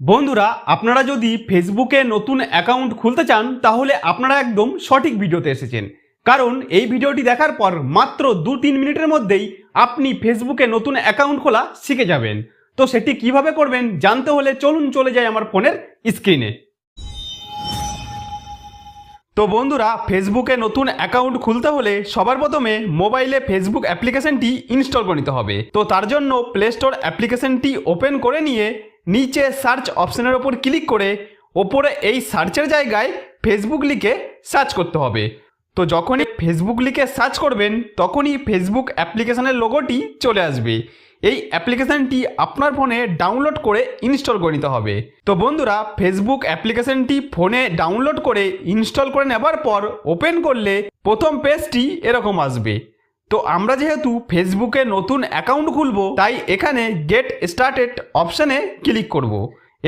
বন্ধুরা, আপনারা যদি ফেসবুকে নতুন অ্যাকাউন্ট খুলতে চান, তাহলে আপনারা একদম সঠিক ভিডিওতে এসেছেন। কারণ এই ভিডিওটি দেখার পর মাত্র দু তিন মিনিটের মধ্যেই আপনি ফেসবুকে নতুন অ্যাকাউন্ট খোলা শিখে যাবেন। তো সেটি কীভাবে করবেন জানতে হলে চলুন চলে যাই আমার ফোনের স্ক্রিনে। তো বন্ধুরা, ফেসবুকে নতুন অ্যাকাউন্ট খুলতে হলে সবার প্রথমে মোবাইলে ফেসবুক অ্যাপ্লিকেশনটি ইনস্টল করে নিতে হবে। তো তার জন্য প্লে স্টোর অ্যাপ্লিকেশনটি ওপেন করে নিয়ে নিচে সার্চ অপশনের ওপর ক্লিক করে ওপরে এই সার্চের জায়গায় ফেসবুক লিখে সার্চ করতে হবে। তো যখনই ফেসবুক লিখে সার্চ করবেন, তখনই ফেসবুক অ্যাপ্লিকেশনের লোগোটি চলে আসবে। এই অ্যাপ্লিকেশনটি আপনার ফোনে ডাউনলোড করে ইনস্টল করে নিতে হবে। তো বন্ধুরা ফেসবুক অ্যাপ্লিকেশনটি ফোনে ডাউনলোড করে ইনস্টল করে নেবার পর ওপেন করলে প্রথম পেজটি এরকম আসবে। তো আমরা যেহেতু ফেসবুকে নতুন অ্যাকাউন্ট খুলবো, তাই এখানে গেট স্টার্টেড অপশানে ক্লিক করব।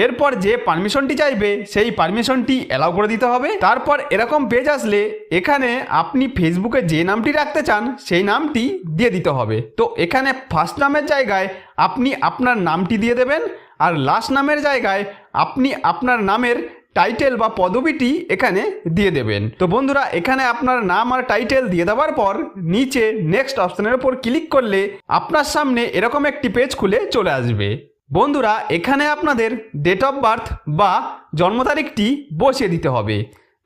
এরপর যে পারমিশনটি চাইবে, সেই পারমিশনটি অ্যালাউ করে দিতে হবে তারপর এরকম পেজ আসলে এখানে আপনি ফেসবুকে যে নামটি রাখতে চান, সেই নামটি দিয়ে দিতে হবে তো এখানে ফার্স্ট নামের জায়গায় আপনি আপনার নামটি দিয়ে দেবেন, আর লাস্ট নামের জায়গায় আপনি আপনার নামের টাইটেল বা পদবিটি এখানে দিয়ে দেবেন। তো বন্ধুরা, এখানে আপনার নাম আর টাইটেল দিয়ে দেওয়ার পর নিচে নেক্সট অপশনের উপর ক্লিক করলে আপনার সামনে এরকম একটি পেজ খুলে চলে আসবে। বন্ধুরা, এখানে আপনাদের ডেট অফ বার্থ বা জন্ম তারিখটি বসিয়ে দিতে হবে।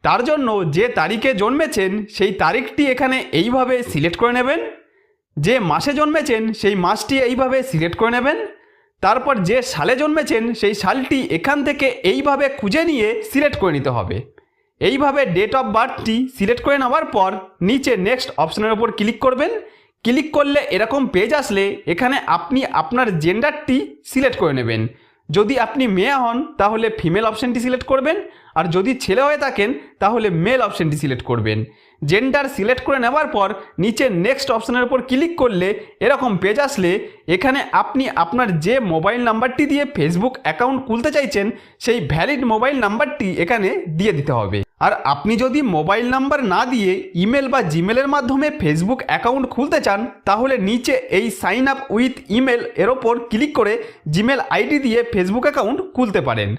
তার জন্য যে তারিখে জন্মেছেন, সেই তারিখটি এখানে এইভাবে সিলেক্ট করে নেবেন। যে মাসে জন্মেছেন, সেই মাসটি এইভাবে সিলেক্ট করে নেবেন। তারপর যে সালে জন্মেছেন, সেই সালটি এখান থেকে এইভাবে খুঁজে নিয়ে সিলেক্ট করে নিতে হবে। এইভাবে ডেট অফ বার্থটি সিলেক্ট করে নেওয়ার পর নিচে নেক্সট অপশনের ওপর ক্লিক করবেন। ক্লিক করলে এরকম পেজ আসলে এখানে আপনি আপনার জেন্ডারটি সিলেক্ট করে নেবেন। যদি আপনি মেয়ে হন, তাহলে ফিমেল অপশানটি সিলেক্ট করবেন, আর যদি ছেলে হয়ে থাকেন, তাহলে মেল অপশানটি সিলেক্ট করবেন। জেন্ডার সিলেক্ট করে নেওয়ার পর, নিচে নেক্সট অপশানের উপর ক্লিক করলে এরকম পেজ আসলে, এখানে আপনি আপনার যে মোবাইল নাম্বারটি দিয়ে ফেসবুক অ্যাকাউন্ট খুলতে চাইছেন, সেই ভ্যালিড মোবাইল নাম্বারটি এখানে দিয়ে দিতে হবে। আর আপনি যদি মোবাইল নাম্বার না দিয়ে ইমেল বা জিমেলের মাধ্যমে ফেসবুক অ্যাকাউন্ট খুলতে চান, তাহলে নিচে এই সাইন আপ উইথ ইমেল এর ওপর ক্লিক করে জিমেল আইডি দিয়ে ফেসবুক অ্যাকাউন্ট খুলতে পারেন।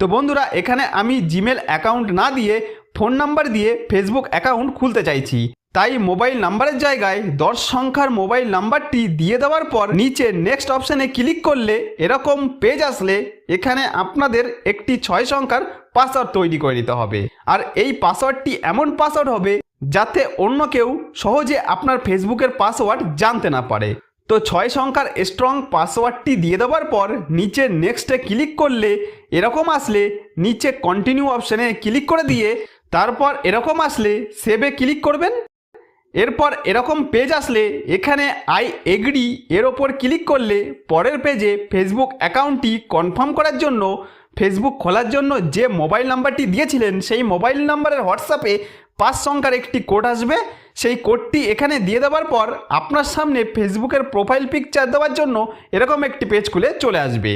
তো বন্ধুরা, এখানে আমি জিমেল অ্যাকাউন্ট না দিয়ে ফোন নাম্বার দিয়ে ফেসবুক অ্যাকাউন্ট খুলতে চাইছি। তাই মোবাইল নাম্বারের জায়গায় দশ সংখ্যার মোবাইল নাম্বারটি দিয়ে দেওয়ার পর নিচে নেক্সট অপশানে ক্লিক করলে এরকম পেজ আসলে এখানে আপনাদের একটি ছয় সংখ্যার পাসওয়ার্ড তৈরি করে নিতে হবে। আর এই পাসওয়ার্ডটি এমন পাসওয়ার্ড হবে যাতে অন্য কেউ সহজে আপনার ফেসবুকের পাসওয়ার্ড জানতে না পারে। তো ছয় সংখ্যার স্ট্রং পাসওয়ার্ডটি দিয়ে দেওয়ার পর নিচে নেক্সটে ক্লিক করলে এরকম আসলে নিচে কন্টিনিউ অপশানে ক্লিক করে দিয়ে তারপর এরকম আসলে সেভে ক্লিক করবেন। এরপর এরকম পেজ আসলে এখানে আই এগ্রি এর ওপর ক্লিক করলে পরের পেজে ফেসবুক অ্যাকাউন্টটি কনফার্ম করার জন্য ফেসবুক খোলার জন্য যে মোবাইল নাম্বারটি দিয়েছিলেন, সেই মোবাইল নাম্বারের হোয়াটসঅ্যাপে পাঁচ সংখ্যার একটি কোড আসবে। সেই কোডটি এখানে দিয়ে দেওয়ার পর আপনার সামনে ফেসবুকের প্রোফাইল পিকচার দেওয়ার জন্য এরকম একটি পেজ খুলে চলে আসবে।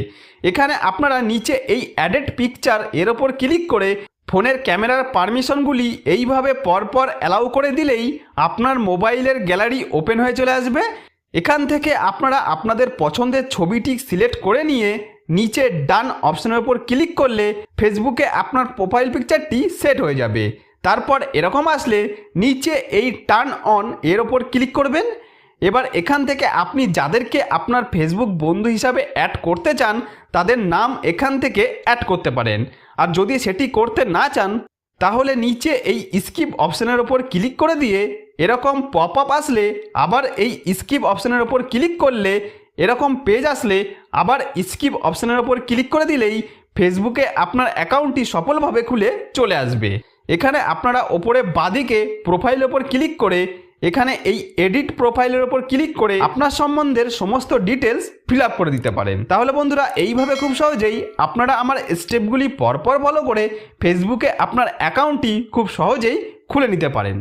এখানে আপনারা নিচে এই অ্যাডেড পিকচার এর ওপর ক্লিক করে ফোনের ক্যামেরার পারমিশনগুলি এইভাবে পরপর অ্যালাউ করে দিলেই আপনার মোবাইলের গ্যালারি ওপেন হয়ে চলে আসবে। এখান থেকে আপনারা আপনাদের পছন্দের ছবিটি সিলেক্ট করে নিয়ে নিচে ডান অপশনের উপর ক্লিক করলে ফেসবুকে আপনার প্রোফাইল পিকচারটি সেট হয়ে যাবে। তারপর এরকম আসলে নিচে এই টার্ন অন এর ওপর ক্লিক করবেন। এবার এখান থেকে আপনি যাদেরকে আপনার ফেসবুক বন্ধু হিসাবে অ্যাড করতে চান, তাদের নাম এখান থেকে অ্যাড করতে পারেন। আর যদি সেটি করতে না চান, তাহলে নিচে এই স্কিপ অপশানের ওপর ক্লিক করে দিয়ে এরকম পপ আপ আসলে আবার এই স্কিপ অপশানের ওপর ক্লিক করলে এরকম পেজ আসলে আবার স্কিপ অপশানের ওপর ক্লিক করে দিলেই ফেসবুকে আপনার অ্যাকাউন্টটি সফলভাবে খুলে চলে আসবে। এখানে আপনারা ওপরে বাদিকে প্রোফাইলের ওপর ক্লিক করে এখানে এই এডিট প্রোফাইলের ওপর ক্লিক করে আপনার সম্বন্ধের সমস্ত ডিটেলস ফিল আপ করে দিতে পারেন। তাহলে বন্ধুরা, এইভাবে খুব সহজেই আপনারা আমার স্টেপগুলি পরপর ফলো করে ফেসবুকে আপনার অ্যাকাউন্টটি খুব সহজেই খুলে নিতে পারেন।